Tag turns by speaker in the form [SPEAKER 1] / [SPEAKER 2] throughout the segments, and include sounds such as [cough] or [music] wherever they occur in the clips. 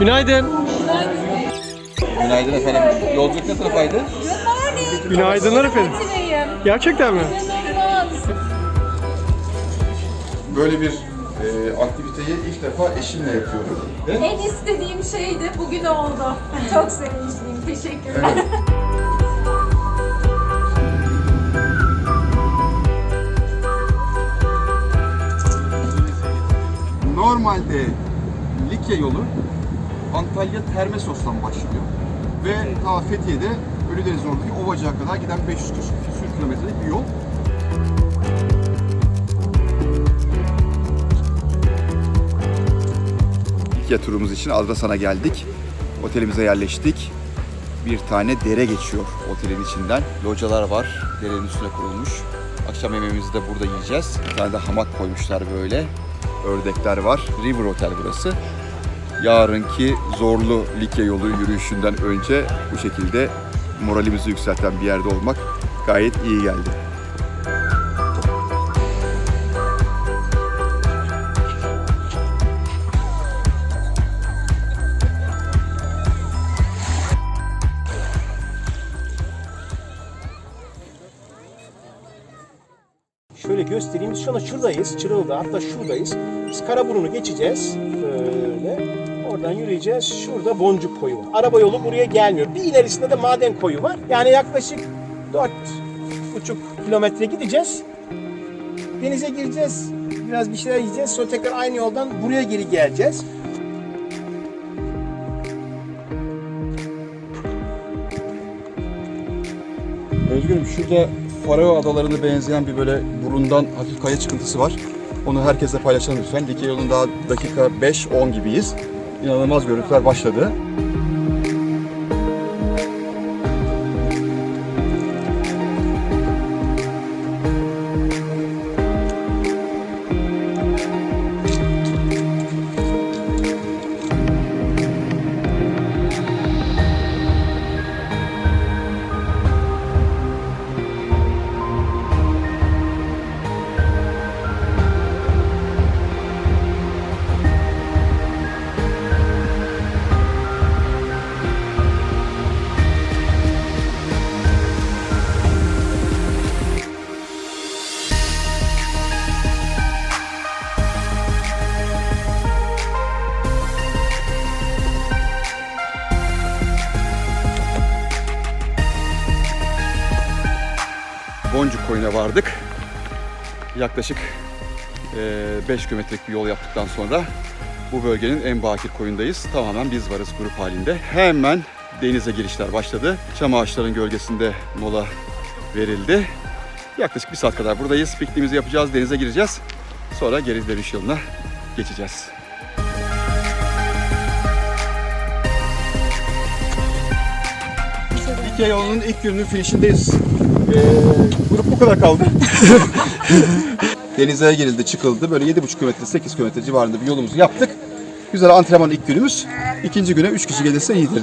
[SPEAKER 1] Günaydın.
[SPEAKER 2] Günaydın efendim. Yolculuk ne tarafaydı?
[SPEAKER 1] Günaydınlar efendim. Gerçekten mi?
[SPEAKER 2] Böyle bir e, aktiviteyi ilk defa eşimle yapıyorum. Ve
[SPEAKER 3] En istediğim şeydi, bugün oldu. [laughs] Çok sevinçliyim, teşekkürler.
[SPEAKER 2] Evet. Normalde Likya yolu Antalya Termesos'tan başlıyor. Ve ta Fethiye'de Ölüdeniz oradaki Ovacık'a kadar giden 500 küsür kilometrelik bir yol. Likya turumuz için Adrasan'a geldik. Otelimize yerleştik. Bir tane dere geçiyor otelin içinden. Localar var, derenin üstüne kurulmuş. Akşam yemeğimizi de burada yiyeceğiz. Bir tane de hamak koymuşlar böyle. Ördekler var. River Hotel burası. Yarınki zorlu Likya yolu yürüyüşünden önce bu şekilde moralimizi yükselten bir yerde olmak gayet iyi geldi.
[SPEAKER 4] Şöyle göstereyim. Şu anda şuradayız. Çırıl'da. Hatta şuradayız. Biz Karaburun'u geçeceğiz. Böyle. Oradan yürüyeceğiz. Şurada Boncuk Koyu var. Araba yolu buraya gelmiyor. Bir ilerisinde de Maden Koyu var. Yani yaklaşık 4,5 kilometre gideceğiz. Denize gireceğiz. Biraz bir şeyler yiyeceğiz. Sonra tekrar aynı yoldan buraya geri geleceğiz.
[SPEAKER 2] Özgürüm şurada Faroe Adaları'na benzeyen bir böyle burundan hafif kaya çıkıntısı var. Onu herkesle paylaşalım lütfen. Likya yolunda dakika 5-10 gibiyiz. İnanılmaz görüntüler başladı. Koyuna vardık. Yaklaşık 5 kilometrelik bir yol yaptıktan sonra bu bölgenin en bakir koyundayız. Tamamen biz varız grup halinde. Hemen denize girişler başladı. Çam ağaçların gölgesinde mola verildi. Yaklaşık bir saat kadar buradayız. Pikniğimizi yapacağız, denize gireceğiz. Sonra geri dönüş yoluna geçeceğiz. Likya yolunun ilk gününün finişindeyiz. Ee, grup bu kadar kaldı. [laughs] Denize girildi, çıkıldı. Böyle 7,5 kilometre, 8 kilometre civarında bir yolumuzu yaptık. Güzel antrenman ilk günümüz. İkinci güne 3 kişi gelirse iyidir.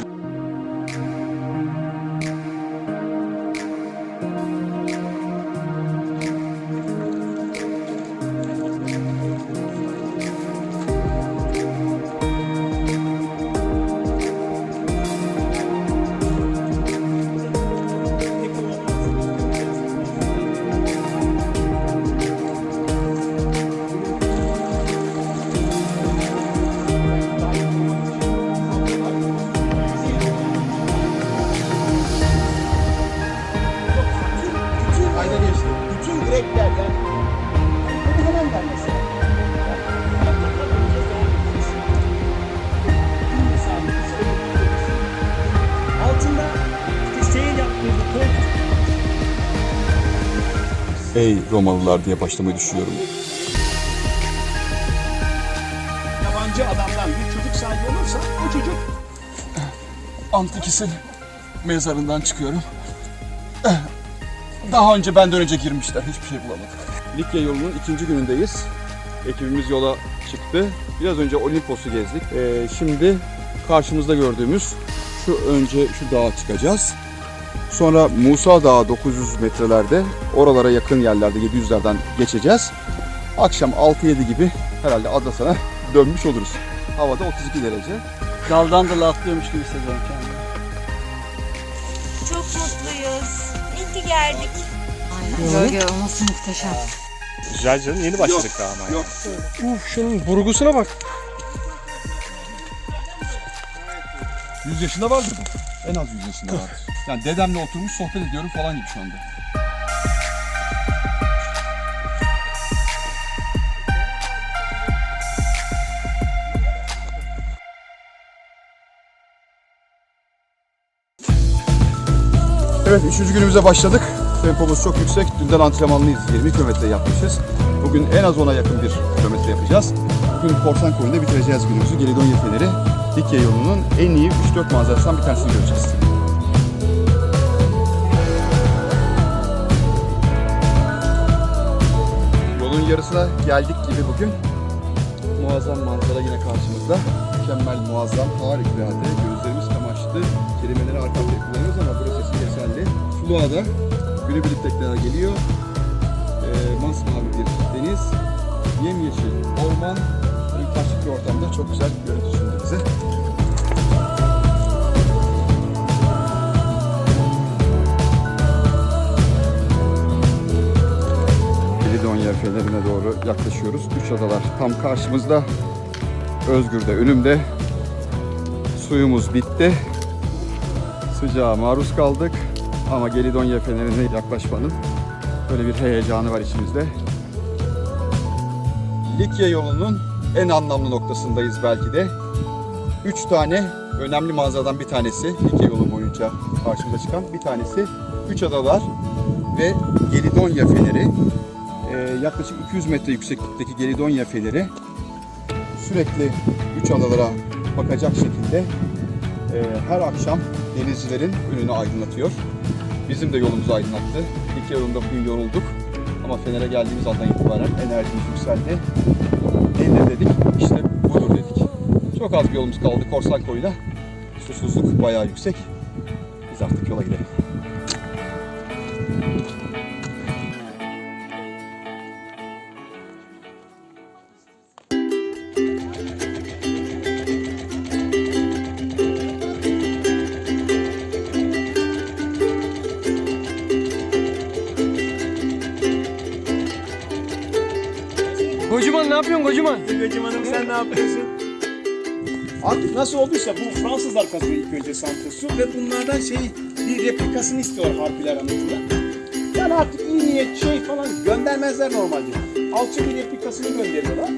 [SPEAKER 2] Ey Romalılar diye başlamayı düşünüyorum.
[SPEAKER 4] yabancı adamdan bir çocuk sahibi olursa o çocuk
[SPEAKER 2] Antikis'in mezarından çıkıyorum. Daha önce benden önce girmişler. Hiçbir şey bulamadık. Likya yolunun ikinci günündeyiz. Ekibimiz yola çıktı. Biraz önce Olimpos'u gezdik. Ee, şimdi karşımızda gördüğümüz şu önce şu dağa çıkacağız. Sonra Musa Dağı 900 metrelerde oralara yakın yerlerde 700'lerden geçeceğiz. Akşam 6-7 gibi herhalde Adrasan'a [laughs] dönmüş oluruz. Havada 32 derece.
[SPEAKER 5] Daldan dala atlıyormuş gibi hissediyorum kendimi.
[SPEAKER 6] Çok mutluyuz. İyi ki geldik.
[SPEAKER 3] Gölge olması muhteşem.
[SPEAKER 4] Güzel canım yeni başladık daha ama.
[SPEAKER 2] Yok.
[SPEAKER 1] Uf şunun burgusuna bak.
[SPEAKER 2] 100 yaşında vardır bu. En az 100 yaşında vardır. Yani dedemle oturmuş sohbet ediyorum falan gibi şu anda. Evet, üçüncü günümüze başladık. Tempomuz çok yüksek. Dünden antrenmanlıyız. 20 kilometre yapmışız. Bugün en az ona yakın bir kilometre yapacağız. Bugün Korsan Koyu'nda bitireceğiz günümüzü. Gelidonya Feneri, Likya yolunun en iyi 3-4 manzarasından bir tanesini göreceğiz. Yolun yarısına geldik gibi bugün. Muazzam manzara yine karşımızda. Mükemmel, muazzam, harikulade. Gözlerimiz kamaştı. Kelimeleri arka arkaya kullanıyoruz ama burası yeterli. Flua'da günübirlik tekneler geliyor. Ee, masmavi bir deniz. Yemyeşil orman. Taşlık bir ortamda çok güzel bir görüntü sundu bize. Gelidonya fenerine doğru yaklaşıyoruz. Üç adalar tam karşımızda. Özgür de önümde. Suyumuz bitti. Sıcağa maruz kaldık. Ama Gelidonya fenerine yaklaşmanın böyle bir heyecanı var içimizde. Likya yolunun en anlamlı noktasındayız belki de. Üç tane önemli manzaradan bir tanesi Likya yolu boyunca karşımıza çıkan bir tanesi. Üç adalar ve Gelidonya feneri. Ee, yaklaşık 200 metre yükseklikteki Gelidonya feneri sürekli üç adalara bakacak şekilde e, her akşam denizcilerin önünü aydınlatıyor. Bizim de yolumuzu aydınlattı. Likya yolunda bugün yorulduk ama Fener'e geldiğimiz andan itibaren enerjimiz yükseldi. Dedik? İşte budur dedik. Çok az bir yolumuz kaldı Korsan Koyu'yla. Susuzluk bayağı yüksek. Biz artık yola gidelim.
[SPEAKER 1] Yapıyorsun kocaman?
[SPEAKER 4] Hanım sen ne yapıyorsun? Artık nasıl olduysa bu Fransızlar kazıyor ilk önce Santos'u ve bunlardan şey bir replikasını istiyor harpiler anlatılan. Yani artık iyi niyet şey falan göndermezler normalde. Alçı bir replikasını gönderiyorlar.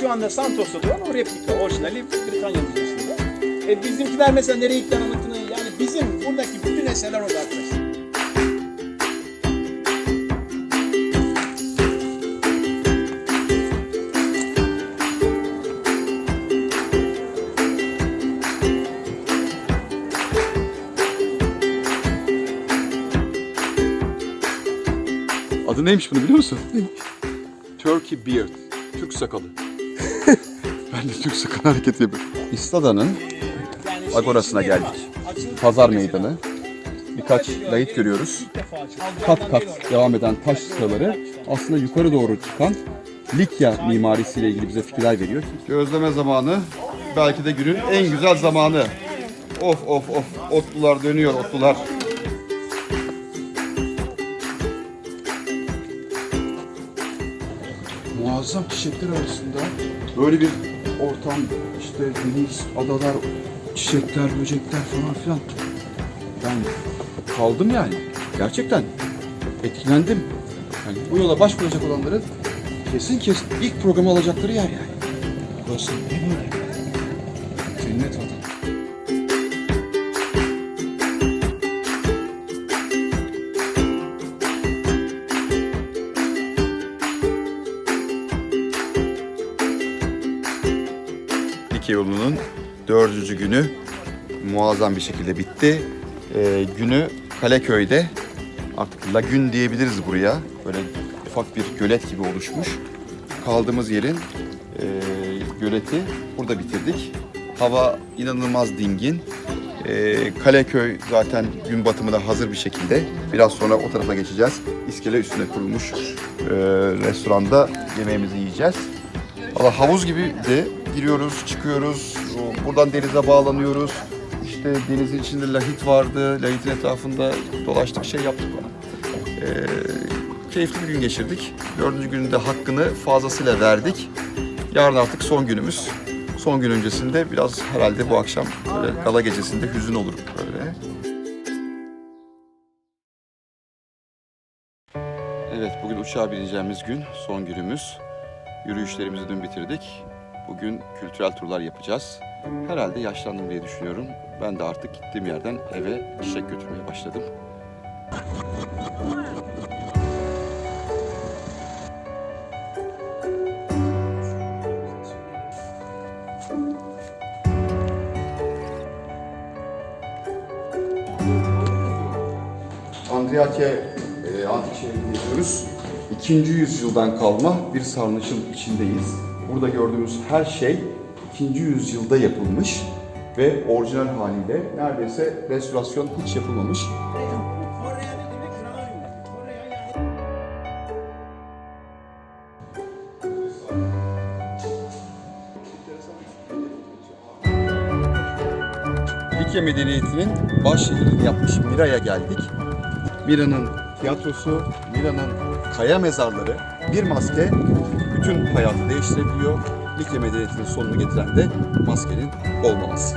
[SPEAKER 4] Şu anda Santos'ta duran o replika orijinali Britanya Müzesi'nde. E bizimkiler mesela nereye gittiler anlatını yani bizim buradaki bütün eserler orada arkadaşlar.
[SPEAKER 2] Adı neymiş bunu biliyor musun? Turkey Beard. Türk sakalı. [laughs] ben de Türk sakalı hareketi yapıyorum. İstada'nın Agorası'na geldik. Pazar meydanı. Birkaç layıt görüyoruz. Kat kat devam eden taş sıraları aslında yukarı doğru çıkan Likya mimarisiyle ilgili bize fikirler veriyor. Gözleme zamanı belki de günün en güzel zamanı. Of of of otlular dönüyor otlular. Muazzam çiçekler arasında böyle bir ortam işte deniz, adalar, çiçekler, böcekler falan filan. Ben kaldım yani. Gerçekten etkilendim. Yani bu yola başvuracak olanların kesin kesin ilk programı alacakları yer yani. Burası ne böyle? Cennet vatan. Likya yolunun dördüncü günü muazzam bir şekilde bitti. Ee, günü Kaleköy'de artık lagün diyebiliriz buraya. Böyle ufak bir gölet gibi oluşmuş. Kaldığımız yerin e, göleti burada bitirdik. Hava inanılmaz dingin. E, Kaleköy zaten gün batımına hazır bir şekilde. Biraz sonra o tarafa geçeceğiz. İskele üstüne kurulmuş e, restoranda yemeğimizi yiyeceğiz. Valla havuz gibi de giriyoruz, çıkıyoruz. Buradan denize bağlanıyoruz. İşte denizin içinde lahit vardı. Lahitin etrafında dolaştık, şey yaptık falan. Ee, keyifli bir gün geçirdik. Dördüncü gününde hakkını fazlasıyla verdik. Yarın artık son günümüz. Son gün öncesinde biraz herhalde bu akşam böyle gala gecesinde hüzün olur böyle. Evet, bugün uçağa bineceğimiz gün, son günümüz. Yürüyüşlerimizi dün bitirdik. Bugün kültürel turlar yapacağız. Herhalde yaşlandım diye düşünüyorum. Ben de artık gittiğim yerden eve çiçek götürmeye başladım. Andriake e, antik şehrinde yaşıyoruz. İkinci yüzyıldan kalma bir sarnıcın içindeyiz. Burada gördüğümüz her şey ikinci yüzyılda yapılmış ve orijinal haliyle neredeyse restorasyon hiç yapılmamış. Likya medeniyetinin başşehirini yapmış Mira'ya geldik. Mira'nın tiyatrosu, Mira'nın kaya mezarları, bir maske bütün hayatı değiştirebiliyor. Likya medeniyetinin sonunu getiren de maskenin olmaması.